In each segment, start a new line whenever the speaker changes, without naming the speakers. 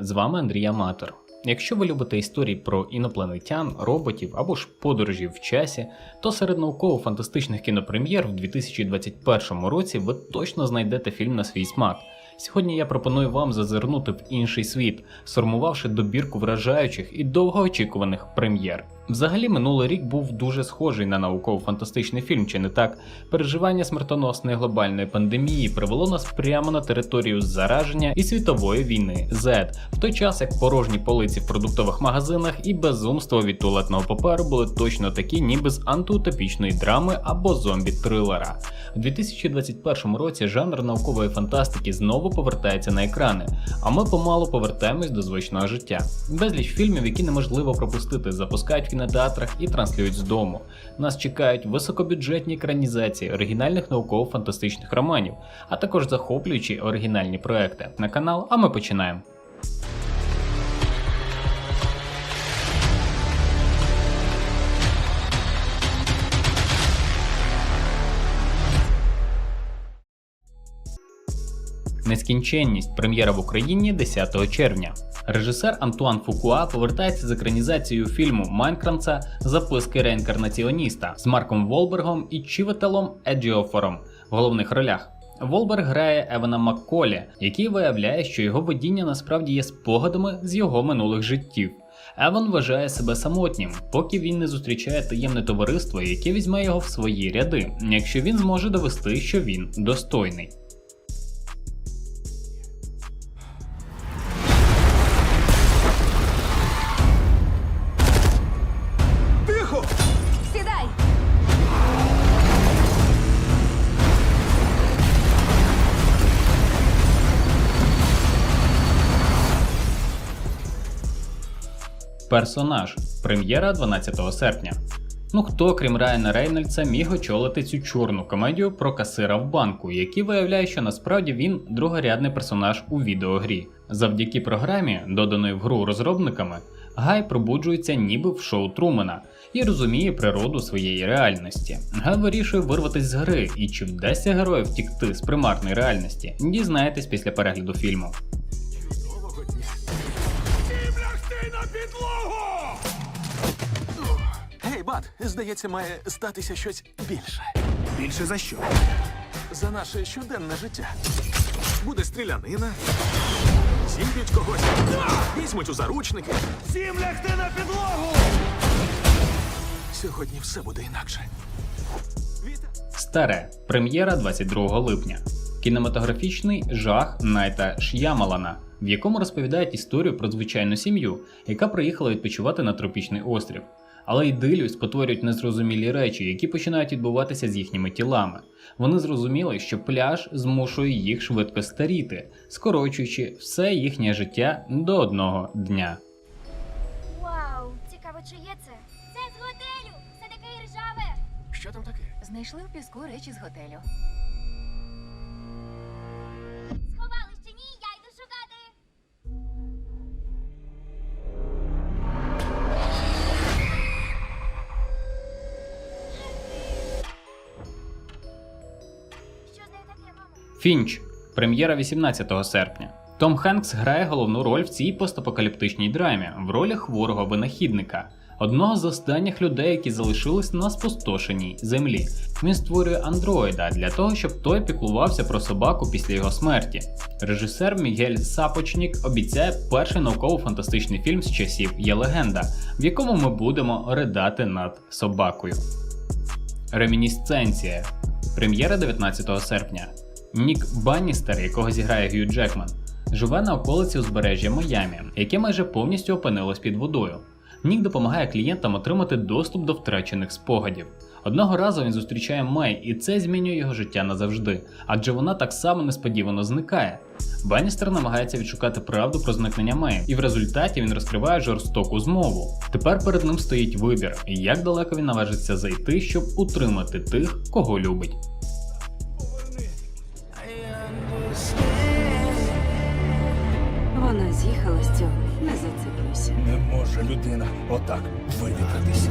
З вами Андрій Аматор. Якщо ви любите історії про інопланетян, роботів або ж подорожі в часі, то серед науково-фантастичних кінопрем'єр в 2021 році ви точно знайдете фільм на свій смак. Сьогодні я пропоную вам зазирнути в інший світ, сформувавши добірку вражаючих і довгоочікуваних прем'єр. Взагалі, минулий рік був дуже схожий на науково-фантастичний фільм, чи не так? Переживання смертоносної глобальної пандемії привело нас прямо на територію зараження і світової війни Z, в той час як порожні полиці в продуктових магазинах і безумство від туалетного паперу були точно такі, ніби з антиутопічної драми або зомбі-трилера. У 2021 році жанр наукової фантастики знову повертається на екрани, а ми помалу повертаємось до звичного життя. Безліч фільмів, які неможливо пропустити, запускають кінотеатрах і транслюють з дому. Нас чекають високобюджетні екранізації оригінальних науково-фантастичних романів, а також захоплюючі оригінальні проекти. На канал, а ми починаємо. Нескінченність прем'єра в Україні 10 червня. Режисер Антуан Фукуа повертається з екранізацією фільму Майнкранца Записки реінкарнаціоніста з Марком Волбергом і Чіветелом Еджіофором в головних ролях. Волберг грає Евана Макколі, який виявляє, що його видіння насправді є спогадами з його минулих життів. Еван вважає себе самотнім, поки він не зустрічає таємне товариство, яке візьме його в свої ряди, якщо він зможе довести, що він достойний. Персонаж. Прем'єра 12 серпня. Ну хто, крім Райана Рейнольдса, міг очолити цю чорну комедію про касира в банку, який виявляє, що насправді він другорядний персонаж у відеогрі. Завдяки програмі, доданої в гру розробниками, Гай пробуджується ніби в шоу Трумена і розуміє природу своєї реальності. Гай вирішує вирватися з гри, і чи вдасться герою втікти з примарної реальності, дізнаєтесь після перегляду фільму.
Бат, здається, має статися щось більше.
Більше за що?
За наше щоденне життя. Буде стрілянина. Зіб'ють когось. Візьмуть у заручники.
Всім лягти на підлогу!
Сьогодні все буде інакше.
Старе. Прем'єра 22 липня. Кінематографічний жах Найта Ш'ямалана, в якому розповідають історію про звичайну сім'ю, яка приїхала відпочивати на тропічний острів. Але ідилію спотворюють незрозумілі речі, які починають відбуватися з їхніми тілами. Вони зрозуміли, що пляж змушує їх швидко старіти, скорочуючи все їхнє життя до одного дня.
Вау, цікаво, чи є це? Це з готелю! Це таке ржаве!
Що там таке?
Знайшли у піску речі з готелю.
Фінч. Прем'єра 18 серпня. Том Хенкс грає головну роль в цій постапокаліптичній драмі в ролі хворого винахідника, одного з останніх людей, які залишились на спустошеній землі. Він створює андроїда для того, щоб той піклувався про собаку після його смерті. Режисер Мігель Сапочнік обіцяє перший науково-фантастичний фільм з часів Є легенда, в якому ми будемо ридати над собакою. Ремінісценція. Прем'єра 19 серпня. Нік Банністер, якого зіграє Гью Джекман, живе на околиці узбережжя Майамі, яке майже повністю опинилось під водою. Нік допомагає клієнтам отримати доступ до втрачених спогадів. Одного разу він зустрічає Мей, і це змінює його життя назавжди, адже вона так само несподівано зникає. Банністер намагається відшукати правду про зникнення Мей, і в результаті він розкриває жорстоку змову. Тепер перед ним стоїть вибір, як далеко він наважиться зайти, щоб утримати тих, кого любить.
Цього, не зациклюйся.
Не може людина отак вивітатися.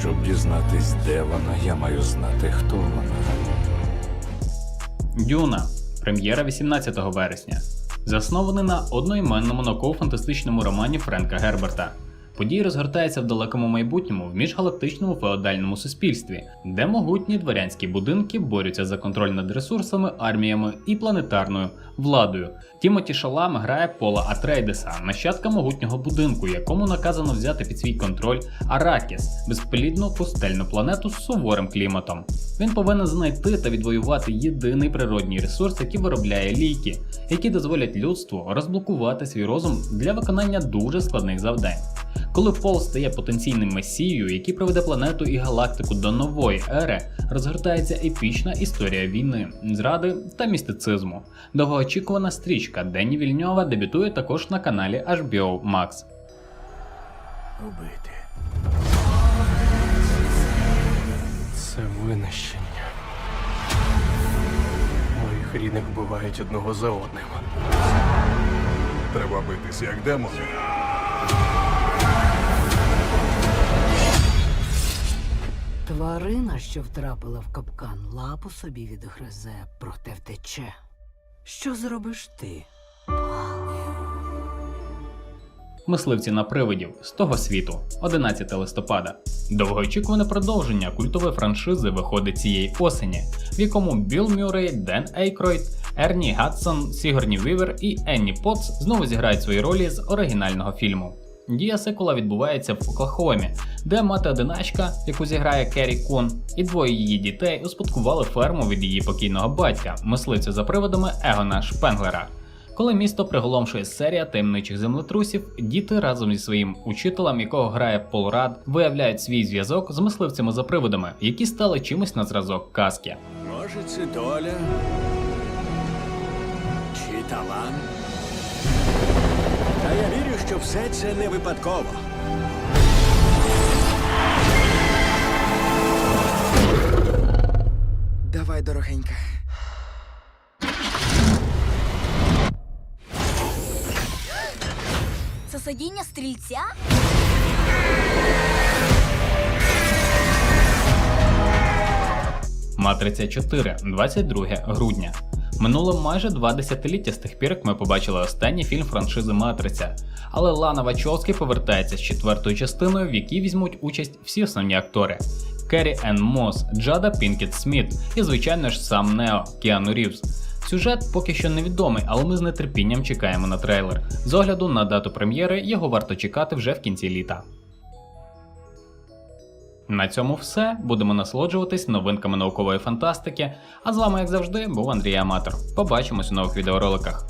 Щоб дізнатись, де вона, я маю знати, хто вона.
Дюна. Прем'єра 18 вересня. заснований на одноіменному науково-фантастичному романі Френка Герберта. Події розгортаються в далекому майбутньому в міжгалактичному феодальному суспільстві, де могутні дворянські будинки борються за контроль над ресурсами, арміями і планетарною владою. Тімоті Шалам грає Пола Атрейдеса, нащадка могутнього будинку, якому наказано взяти під свій контроль Аракіс, безплідну пустельну планету з суворим кліматом. Він повинен знайти та відвоювати єдиний природній ресурс, який виробляє ліки, які дозволять людству розблокувати свій розум для виконання дуже складних завдань. Коли Пол стає потенційним месією, який приведе планету і галактику до нової ери, розгортається епічна історія війни, зради та містицизму. Довгоочікувана стрічка Дені Вільньова дебютує також на каналі HBO Max.
Убити. Це винищення. Моїх рідних вбивають одного за одним.
Треба битися як демони.
Тварина, що втрапила в капкан, лапу собі відгризе, проте втече. Що зробиш ти?
Мисливці на привидів з того світу, 11 листопада. Довгоочікуване продовження культової франшизи виходить цієї осені, в якому Білл Мюррей, Ден Ейкройд, Ерні Гадсон, Сігорні Вівер і Енні Потс знову зіграють свої ролі з оригінального фільму. Дія сиквела відбувається в Оклахомі, де мати одиначка, яку зіграє Керрі Кун, і двоє її дітей успадкували ферму від її покійного батька, мисливця за приводами Егона Шпенглера. Коли місто приголомшує серія таємничих землетрусів, діти разом зі своїм учителем, якого грає Пол Рад, виявляють свій зв'язок з мисливцями за привидами, які стали чимось на зразок казки.
Може, це доля? Чи талант?
Все це не випадково. Давай, дорогенька.
Це садіння стрільця?
Матриця 4, 22 грудня. Минуло майже два десятиліття з тих пір, як ми побачили останній фільм франшизи Матриця. Але Лана Вачовські повертається з четвертою частиною, в якій візьмуть участь всі основні актори. Керрі Енн Мос, Джада Пінкет Сміт і, звичайно ж, сам Нео Кіану Рівз. Сюжет поки що невідомий, але ми з нетерпінням чекаємо на трейлер. З огляду на дату прем'єри його варто чекати вже в кінці літа. На цьому все. Будемо насолоджуватись новинками наукової фантастики. А з вами, як завжди, був Андрій Аматор. Побачимось у нових відеороликах.